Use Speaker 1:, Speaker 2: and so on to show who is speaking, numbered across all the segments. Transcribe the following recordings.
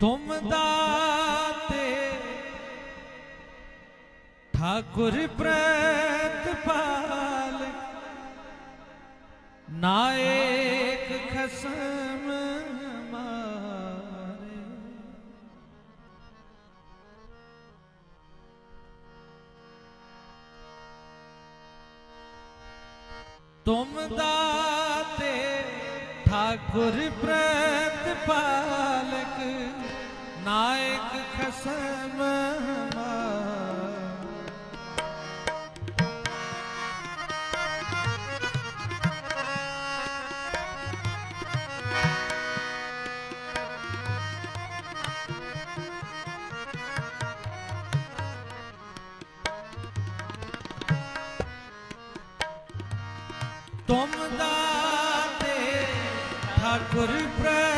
Speaker 1: ਤੁਮ ਦਾਤੇ ਠਾਕੁਰ ਪ੍ਰਤਪਾਲ ਨਾਇਕ ਖਸਮ ਮਾਰੇ ਤੁਮ ਦਾਤੇ ਠਾਕੁਰ ਪ੍ਰਤਪਾਲਕ ਨਾਇਕ ਖਸਮ ਮਾਰੇ ਤੁਮ ਦਾਤੇ ਠਾਕੁਰ ਪ੍ਰਤਪਾਲਕ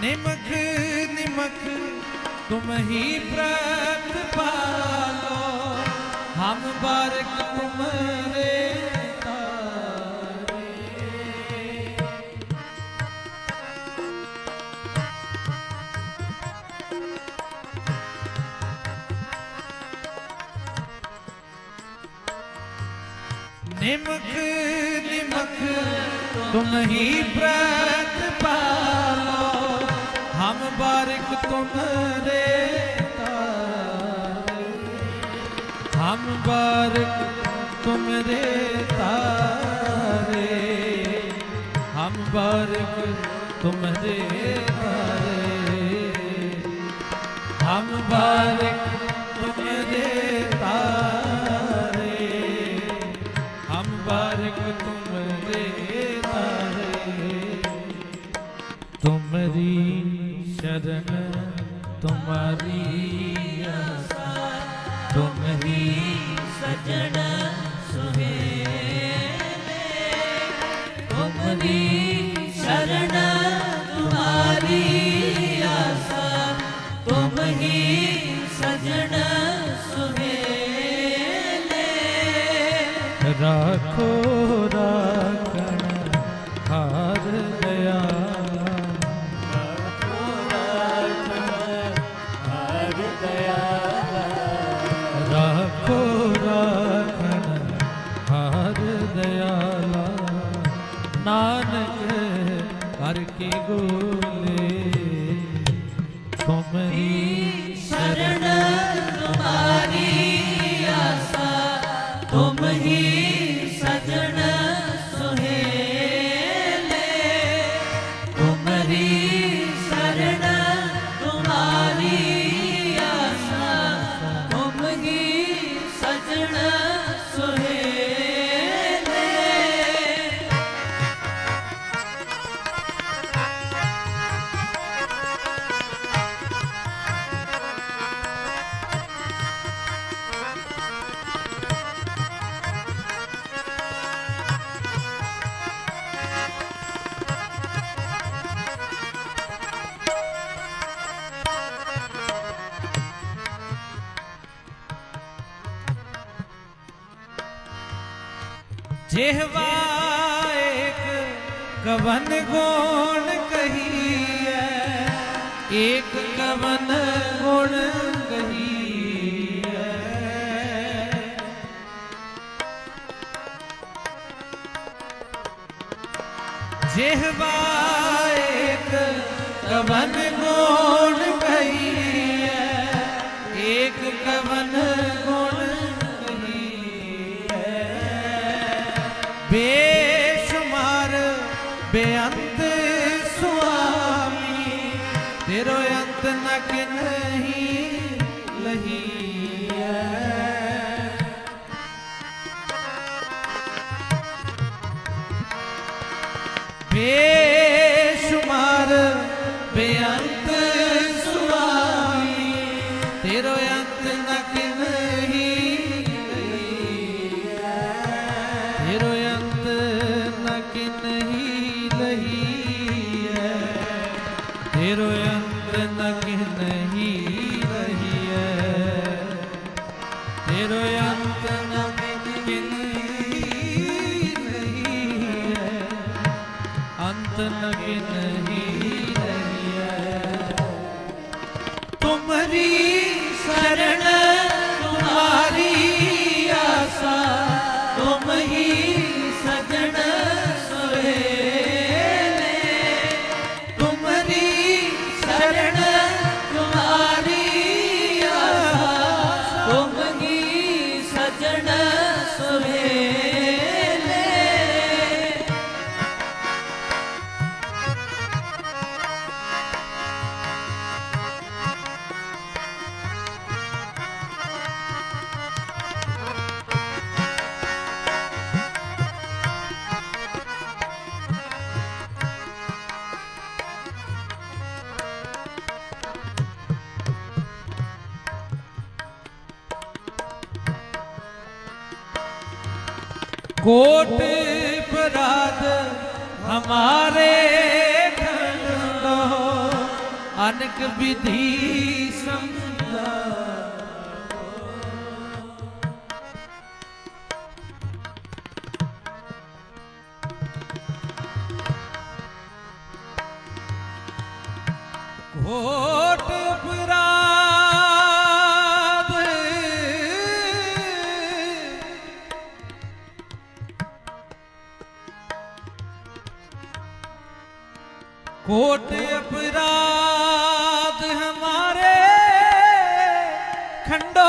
Speaker 1: ਨਿਮਕ ਨਿਮਕ ਤੁਮ ਹੀ ਪ੍ਰਤਪਾਲੋ ਹਮ ਬਾਰਕ ਤੁਮਰੇ ਤਾਰੇ। ਨਿਮਕ ਨਿਮਕ ਤੁਮ ਹੀ ਪ੍ਰਤਪਾਲੋ ਬਾਰਿਕ ਤੁਮਰੇ ਤਾਰੇ। ਹਮ ਬਾਰਿਕ ਤੁਮਰੇ ਤਾਰੇ। ਹਮ ਬਾਰਿਕ ਤੁਮਰੇ ਤਾਰੇ। ਹਮ ਬਾਰਿਕ ਸ਼ਰਨ ਤੁਮਾਰੀ ਆਸਾ ਤੁਮ ਹੀ
Speaker 2: ਸਜਣ ਸੁਹੇਲੇ ਤੁਮਰੀ ਸ਼ਰਨ ਤੁਮਾਰੀ ਆਸਾ ਤੁਮ ਹੀ ਸਜਣ ਸੁਹੇਲੇ
Speaker 1: ਰਾਖੋ ਕੀ ਗੋਲੇ। ਤੁਮਰੀ
Speaker 2: ਸ਼ਰਨ ਤੁਮਾਰੀ ਆਸਾ। ਤੁਮ ਹੀ
Speaker 1: ਜਿਹਵਾ ਏਕ ਕਵਨ ਗੁਣ ਕਹੀਐ। ਏਕ ਕਵਨ ਗੁਣ ਕਹੀਐ। ਜਿਹਵਾ ਏਕ ਕਵਨ ਬੇਸ਼ੁਮਾਰ ਬੇਅੰਤ ਸੁਆਮੀ ਤੇਰੋ ਅੰਤ ਨ ਕਿਨਹੀ ਲਹੀਐ ਬੇਸ਼ੁਮਾਰ ਅੰਤ ਨ ਕੋਟ ਪਰਾਦ ਹਮਾਰੇ ਖੰਡੋ ਅਨਕ ਵਿਧੀ ਸਮਝਾ Oh ਕੋਟ ਅਪਰਾਧ ਹਮਾਰੇ ਖੰਡੋ।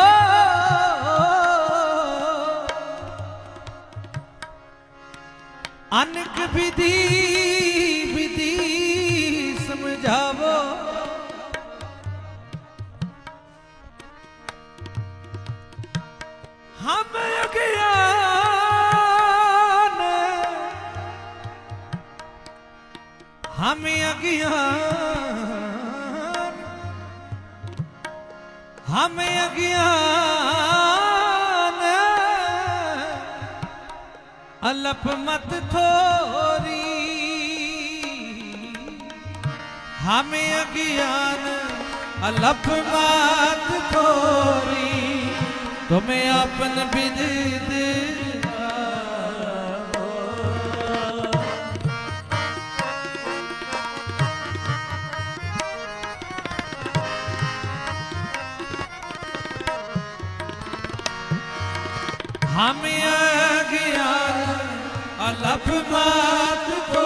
Speaker 1: ਅਨਕ ਵਿਧੀ ਵਿਧੀ ਸਮਝਾਵੋ। અમે અજ્ઞાન અમે અજ્ઞાન અલપ મત થોરી અમે અજ્ઞાન અલપ મત થોરી तुम्हें अपन विदित हमें अज्ञान अलप बात को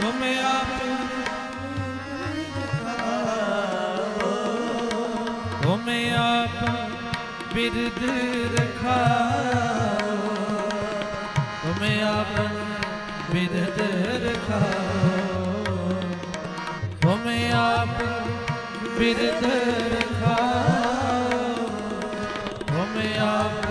Speaker 1: तुम्हें आप तुम्हें आप बिरद रखा तुम्हें आप बिरद रखा तुम्हें आप बिरद रखा हमें आप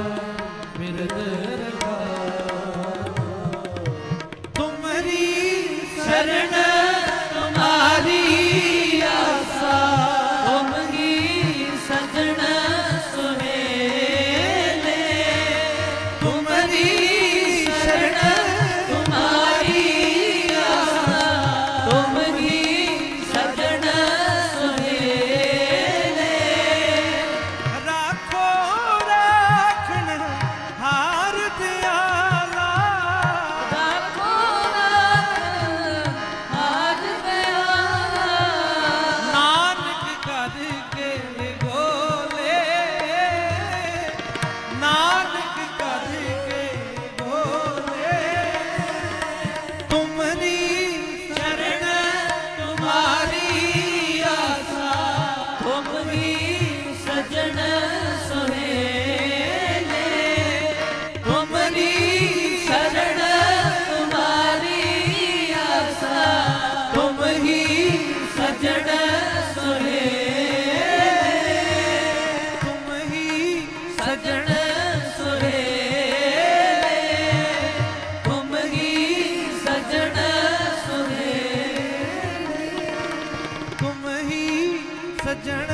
Speaker 1: ਸੱਜਣ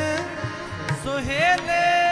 Speaker 1: ਸੁਹੇਲੇ।